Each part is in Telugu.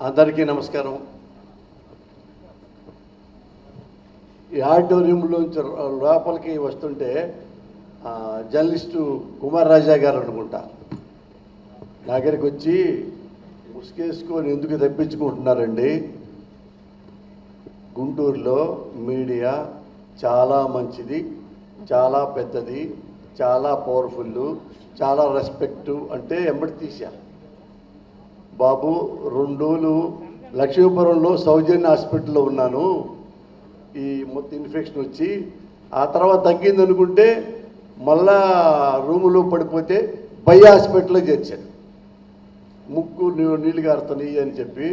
అందరికీ నమస్కారం. ఈ ఆడిటోరియంలోంచి లోపలికి వస్తుంటే జర్నలిస్టు కుమార్ రాజా గారు అనుకుంటా. నా దగ్గరికి వచ్చి ముసుకేసుకొని ఎందుకు తప్పించుకుంటున్నారండి? గుంటూరులో మీడియా చాలా మంచిది చాలా పెద్దది చాలా పవర్ఫుల్ చాలా రెస్పెక్ట్ అంటే ఎంబడి తీశా బాబు రెండు లక్ష్మీపురంలో సౌజన్య హాస్పిటల్లో ఉన్నాను. ఈ మొత్తం ఇన్ఫెక్షన్ వచ్చి ఆ తర్వాత తగ్గింది అనుకుంటే మళ్ళా రూములో పడిపోతే బై హాస్పిటల్లో చేర్చాను ముక్కు నీళ్ళు గారుతున్నాయి అని చెప్పి.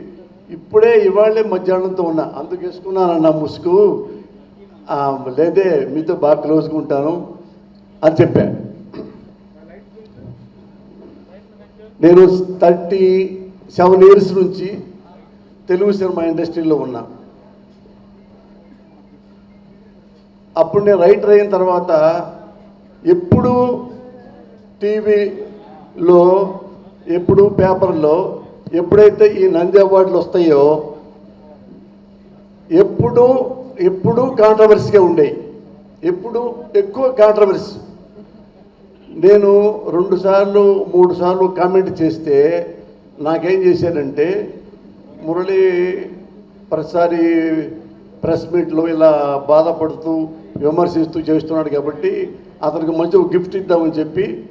ఇప్పుడే ఇవాళే మధ్యాహ్నంతో ఉన్నా. అందుకు వేసుకున్నానన్న ముసుగు. లేదే మీతో బాగా క్లోజ్గా ఉంటాను అని చెప్పాను నేను థర్టీ సెవెన్ ఇయర్స్ నుంచి తెలుగు సినిమా ఇండస్ట్రీలో ఉన్నా. అప్పుడు నేను రైటర్ అయిన తర్వాత ఎప్పుడు టీవీలో ఎప్పుడు పేపర్లో ఎప్పుడైతే ఈ నంది అవార్డులు వస్తాయో ఎప్పుడు ఎప్పుడు కాంట్రవర్సీగా ఉండేవి ఎప్పుడు ఎక్కువ కాంట్రవర్సీ నేను రెండుసార్లు మూడు సార్లు కామెంట్ చేస్తే నాకేం చేశారంటే మురళి ప్రతిసారి ప్రెస్ మీట్లో ఇలా బాధపడుతూ విమర్శిస్తూ చేస్తున్నాడు కాబట్టి అతనికి మంచి గిఫ్ట్ ఇద్దామని చెప్పి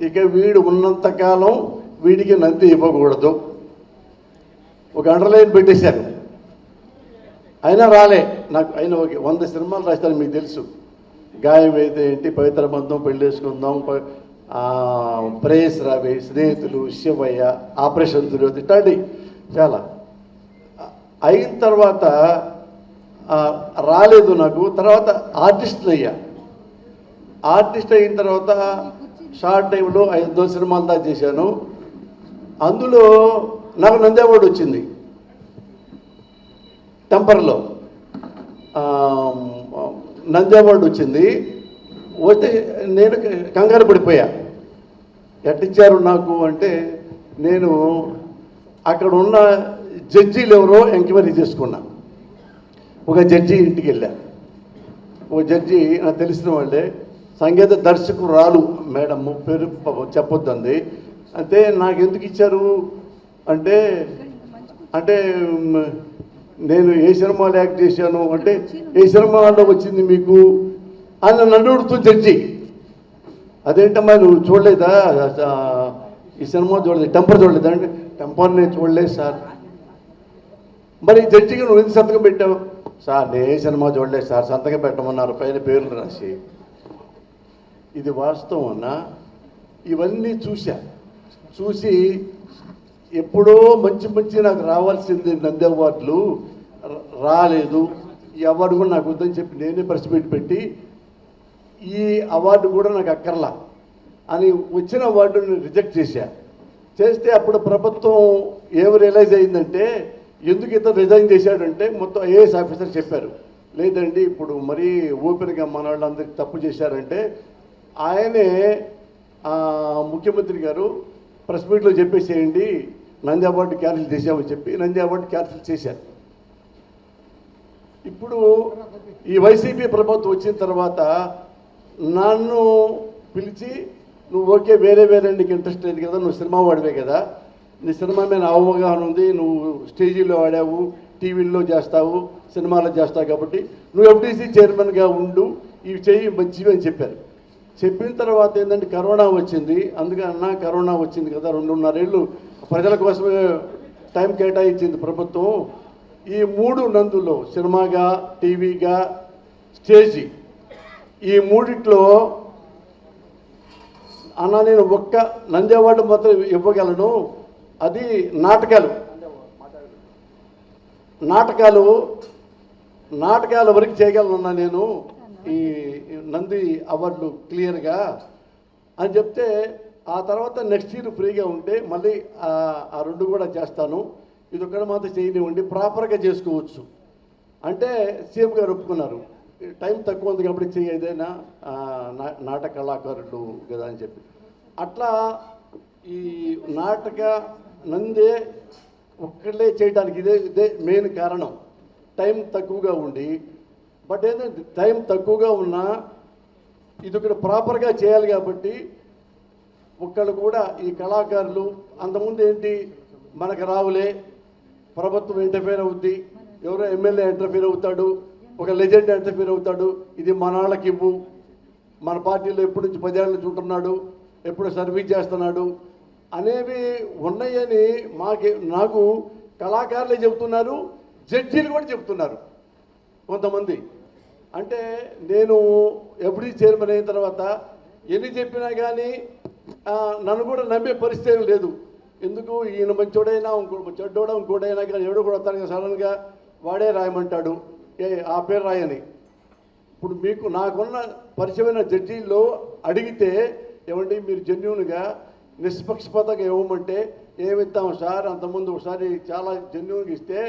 ఇక వీడు ఉన్నంతకాలం వీడికి నంది ఇవ్వకూడదు. ఒక అండర్లైన్ పెట్టేశారు. అయినా రాలే. నాకు అయినా ఓకే వంద సినిమాలు రాస్తాను మీకు తెలుసు. గాయం అయితే ఏంటి పవిత్ర బంధం పెళ్ళేసుకుందాం ప- ప్రేయస్ రవి స్నేహితులు శివయ్య ఆపరేషన్ దుర్యోధి ఇట్లాంటి చాలా. అయిన తర్వాత రాలేదు నాకు. తర్వాత ఆర్టిస్ట్ అయ్యా. ఆర్టిస్ట్ అయిన తర్వాత షార్ట్ టైంలో ఐదో సినిమాలు దా చేశాను. అందులో నాకు నంది అవార్డు వచ్చింది. టెంపర్లో. నంది అవార్డు వచ్చింది. వస్తే నేను కంగారు పడిపోయా. ఎట్టిచ్చారు నాకు అంటే నేను అక్కడ ఉన్న జడ్జీలు ఎవరో ఎంక్వైరీ చేసుకున్నా. ఒక జడ్జి ఇంటికి వెళ్ళా. ఒక జడ్జి నాకు తెలిసిన వాళ్ళే సంగీత దర్శకురాలు మేడం పేరు పాపం చెప్పొద్దంది. అంటే నాకు ఎందుకు ఇచ్చారు? అంటే అంటే నేను ఏ సినిమాలో యాక్ట్ చేశాను? అంటే ఏ సినిమాలో వచ్చింది మీకు? అని నన్ను జడ్జి. అదేంటమ్మా నువ్వు చూడలేదా? ఈ సినిమా చూడలేదు. టెంపర్ చూడలేదా? అంటే టెంపర్ నేను చూడలేదు సార్. మరి జడ్జికి నువ్వు ఎందుకు సంతకం పెట్టావు? సార్ నేను ఏ సినిమా చూడలేదు సార్. సంతకం పెట్టమన్నారు. పైన పేర్లు రాసి. ఇది వాస్తవం అన్న ఇవన్నీ చూశా. చూసి ఎప్పుడో మంచి మంచి నాకు రావాల్సింది నంది అవార్డులు. రాలేదు. ఈ అవార్డు కూడా నాకు వద్దని చెప్పి నేనే ప్రెస్ పెట్టి ఈ అవార్డు కూడా నాకు అక్కర్లా అని వచ్చిన అవార్డుని రిజెక్ట్ చేశా. చేస్తే అప్పుడు ప్రభుత్వం ఏమి రియలైజ్ అయిందంటే ఎందుకు ఇతను రిజైన్ చేశాడంటే మొత్తం ఐఏఎస్ ఆఫీసర్ చెప్పారు. లేదండి ఇప్పుడు మరీ ఓపెన్గా మన వాళ్ళందరికీ తప్పు చేశారంటే ఆయనే ముఖ్యమంత్రి గారు ప్రెస్ మీట్లో చెప్పేసేయండి నంది అవార్డు క్యాన్సిల్ చేశామని చెప్పి నంది అవార్డు క్యాన్సిల్ చేశారు. ఇప్పుడు ఈ వైసీపీ ప్రభుత్వం వచ్చిన తర్వాత నన్ను పిలిచి నువ్వు ఓకే వేరే వేరే నీకు ఇంట్రెస్ట్ లేదు కదా నువ్వు సినిమా వాడివే కదా. నీ సినిమా మీద అవగాహన ఉంది నువ్వు స్టేజీలో ఆడావు టీవీల్లో చేస్తావు సినిమాలో చేస్తావు కాబట్టి నువ్వు ఎఫ్డీసీ చైర్మన్గా ఉండు ఇవి చెయ్యి మంచివి అని చెప్పారు. చెప్పిన తర్వాత ఏంటంటే కరోనా వచ్చింది. అందుకే అన్న కరోనా వచ్చింది కదా రెండున్నరేళ్ళు ప్రజల కోసమే టైం కేటాయించింది ప్రభుత్వం. ఈ మూడు నందులో సినిమాగా టీవీగా స్టేజీ ఈ మూడిట్లో అన్న నేను ఒక్క నంది అవార్డు మాత్రం ఇవ్వగలను. అది నాటకాలు. నాటకాలు నాటకాల వరకు చేయగలనున్నా నేను ఈ నంది అవార్డులు క్లియర్గా. అని చెప్తే ఆ తర్వాత నెక్స్ట్ ఇయర్ ఫ్రీగా ఉంటే మళ్ళీ ఆ- ఆ రెండు కూడా చేస్తాను. ఇది ఒక్కడ మాత్రం చేయనివ్వండి ప్రాపర్గా చేసుకోవచ్చు. అంటే సీఎం గారు ఒప్పుకున్నారు. టైం తక్కువ ఉంది కాబట్టి చెయ్యి ఏదైనా నా- నాటక కళాకారులు కదా అని చెప్పి. అట్లా ఈ నాటక నందే ఒక్కళ్ళే చేయడానికి ఇదే ఇదే మెయిన్ కారణం. టైం తక్కువగా ఉండి బట్ ఏంటంటే టైం తక్కువగా ఉన్నా ఇది ఒకటి ప్రాపర్గా చేయాలి కాబట్టి ఒక్కళ్ళు కూడా ఈ కళాకారులు అంతకుముందు ఏంటి మనకు రావులే ప్రభుత్వం ఇంటర్ఫీర్ అవుద్ది ఎవరో ఎమ్మెల్యే ఇంటర్ఫీర్ అవుతాడు ఒక లెజెండ్ ఇంటర్ఫీర్ అవుతాడు ఇది మనాళ్ళకి ఇవ్వు. మన పార్టీలో ఎప్పటి నుంచి పదేళ్ళు చూస్తున్నాడు ఎప్పుడు సర్వీస్ చేస్తున్నాడు అనేవి ఉన్నాయని మాకు నాకు కళాకారులే చెబుతున్నారు జడ్జీలు కూడా చెబుతున్నారు కొంతమంది. అంటే నేను ఎప్పుడు చైర్మన్ అయిన తర్వాత ఎన్ని చెప్పినా కానీ నన్ను కూడా నమ్మే పరిస్థితి లేదు. ఎందుకు? ఈయన మంచోడైనా ఇంకో చెడ్డోడా ఇంకోడైనా కానీ ఎవడో కూడా వస్తాను సడన్గా వాడే రాయమంటాడు. ఆ పేరు రాయని ఇప్పుడు మీకు నాకున్న పరిచయమైన జడ్జీల్లో అడిగితే ఏమండి మీరు జెన్యున్గా నిష్పక్షపాతంగా ఇవ్వమంటే ఏమిద్దాం సార్? అంతకుముందు ఒకసారి చాలా జెన్యున్గా ఇస్తే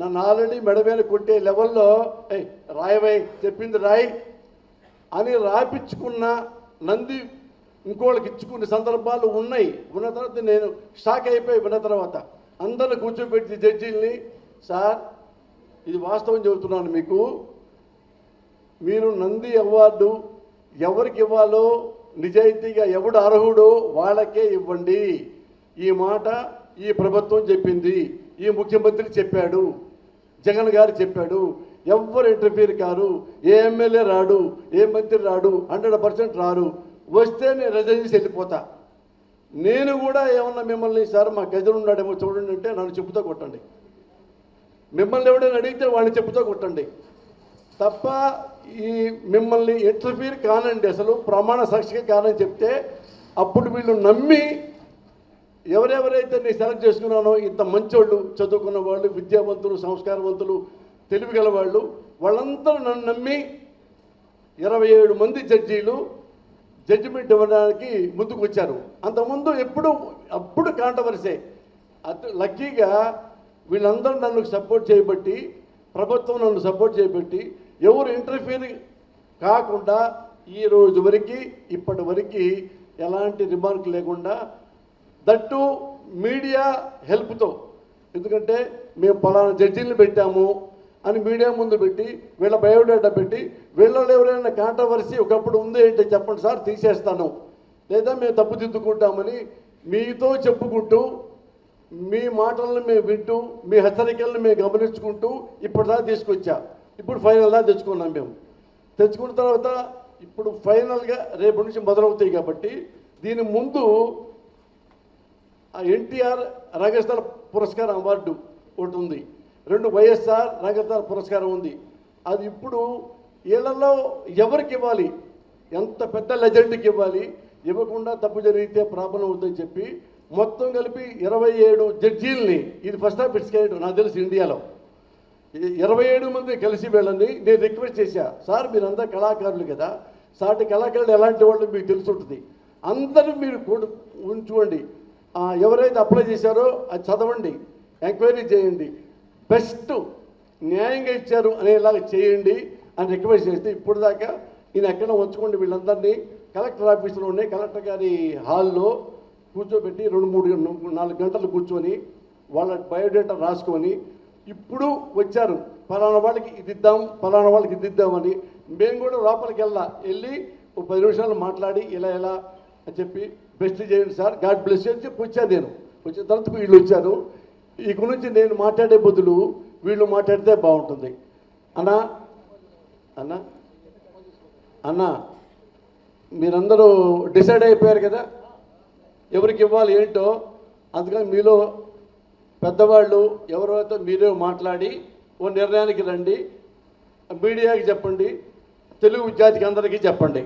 నన్ను ఆల్రెడీ మెడమైన కొట్టే లెవెల్లో ఏ రాయవై చెప్పింది రాయ్ అని రాపించుకున్న నంది ఇంకోళ్ళకి ఇచ్చుకునే సందర్భాలు ఉన్నాయి. ఉన్న తర్వాత నేను షాక్ అయిపోయి విన్న తర్వాత అందరిని కూర్చోబెట్టి జడ్జీల్ని సార్ ఇది వాస్తవం చెబుతున్నాను మీకు. మీరు నంది అవార్డు ఎవరికి ఇవ్వాలో నిజాయితీగా ఎవడు అర్హుడో వాళ్ళకే ఇవ్వండి. ఈ మాట ఈ ప్రభుత్వం చెప్పింది. ఈ ముఖ్యమంత్రి చెప్పాడు. జగన్ గారు చెప్పాడు. ఎవ్వరు ఇంటర్ఫీర్ కారు? ఏ ఎమ్మెల్యే రాడు? ఏ మంత్రి రాడు? హండ్రెడ్ పర్సెంట్ రారు. వస్తే నేను రిజైన్ చేసి వెళ్ళిపోతా. నేను కూడా ఏమన్నా మిమ్మల్ని సార్ మా గజలు ఉన్నాడేమో చూడండి అంటే నన్ను చెప్పుతో కొట్టండి. మిమ్మల్ని ఎవడైనా అడిగితే వాడిని చెబుతూ కొట్టండి. తప్ప ఈ మిమ్మల్ని ఇంటర్ఫీర్ కానండి అసలు ప్రమాణ సాక్షిగా కానని చెప్తే అప్పుడు వీళ్ళు నమ్మి ఎవరెవరైతే నేను సెలెక్ట్ చేసుకున్నానో ఇంత మంచోళ్ళు చదువుకున్న వాళ్ళు విద్యావంతులు సంస్కారవంతులు తెలివి వాళ్ళు వాళ్ళందరూ నన్ను నమ్మి ఇరవై ఏడు మంది జడ్జీలు జడ్జిమెంట్ ఇవ్వడానికి ముందుకు వచ్చారు అంతకుముందు ఎప్పుడు అప్పుడు కాంట్రవర్సే అటు లక్కీగా వీళ్ళందరూ నన్ను సపోర్ట్ చేయబట్టి ప్రభుత్వం నన్ను సపోర్ట్ చేయబట్టి ఎవరు ఇంటర్ఫీర్ కాకుండా ఈ రోజు వరకు ఇప్పటి వరకు ఎలాంటి రిమార్క్ లేకుండా దట్టు మీడియా హెల్ప్తో ఎందుకంటే మేము పలానా జడ్జీలను పెట్టాము అని మీడియా ముందు పెట్టి వీళ్ళ బయోడేటా పెట్టి వీళ్ళలో ఎవరైనా కాంట్రవర్సీ ఒకప్పుడు ఉంది ఏంటో చెప్పండి సార్ తీసేస్తాను. లేదా మేము తప్పుదిద్దుకుంటామని మీతో చెప్పుకుంటూ మీ మాటలను మేము వింటూ మీ హెచ్చరికలను మేము గమనించుకుంటూ ఇప్పటిదాకా తీసుకొచ్చా. ఇప్పుడు ఫైనల్గా తెచ్చుకున్నాం మేము. తెచ్చుకున్న తర్వాత ఇప్పుడు ఫైనల్గా రేపు నుంచి మొదలవుతాయి కాబట్టి దీని ముందు ఆ ఎన్టీఆర్ రంగస్థల పురస్కారం అవార్డు ఒకటి ఉంది. రెండు వైఎస్ఆర్ రంగస్థల పురస్కారం ఉంది. అది ఇప్పుడు వీళ్ళల్లో ఎవరికి ఇవ్వాలి? ఎంత పెద్ద లెజెండ్కి ఇవ్వాలి? ఇవ్వకుండా తప్పు జరిగితే ప్రాబ్లం అవుతుందని చెప్పి మొత్తం కలిపి ఇరవై ఏడు జడ్జీల్ని ఇది ఫస్ట్ ఆఫ్ ఇట్స్ కైండ్ నాకు తెలిసి ఇండియాలో. ఇరవై ఏడు మంది కలిసి వెళ్ళండి నేను రిక్వెస్ట్ చేశా. సార్ మీరంతా కళాకారులు కదా. సాటి కళాకారులు ఎలాంటి వాళ్ళు మీకు తెలిసి ఉంటుంది అందరూ మీరు ఉంచుకోండి. ఎవరైతే అప్లై చేశారో అది చదవండి. ఎంక్వైరీ చేయండి. బెస్ట్ న్యాయంగా ఇచ్చారు అనేలాగా చేయండి అని రిక్వెస్ట్ చేస్తే ఇప్పుడు దాకా నేను ఎక్కడ ఉంచుకోండి వీళ్ళందరినీ. కలెక్టర్ ఆఫీసులో ఉన్నాయి. కలెక్టర్ గారి హాల్లో కూర్చోబెట్టి రెండు మూడు నాలుగు గంటలు కూర్చొని వాళ్ళ బయోడేటా రాసుకొని ఇప్పుడు వచ్చారు. పలానా వాళ్ళకి ఇది ఇద్దాం పలానా వాళ్ళకి ఇది ఇద్దామని మేము కూడా లోపలికి వెళ్ళా వెళ్ళి ఒక పది నిమిషాలు మాట్లాడి ఇలా ఇలా అని చెప్పి బెస్ట్ చేయండి సార్. గాడ్ బ్లెస్ అని చెప్పి వచ్చాను నేను. వచ్చిన తర్వాత వీళ్ళు వచ్చారు. ఈ గురించి నేను మాట్లాడే బదులు వీళ్ళు మాట్లాడితే బాగుంటుంది. అన్నా అన్నా అన్నా మీరందరూ డిసైడ్ అయిపోయారు కదా? ఎవరికి ఇవ్వాలి ఏంటో అందుకని మీలో పెద్దవాళ్ళు ఎవరితో మీరే మాట్లాడి ఓ నిర్ణయానికి రండి మీడియాకి చెప్పండి తెలుగు విద్యార్థికి అందరికీ చెప్పండి.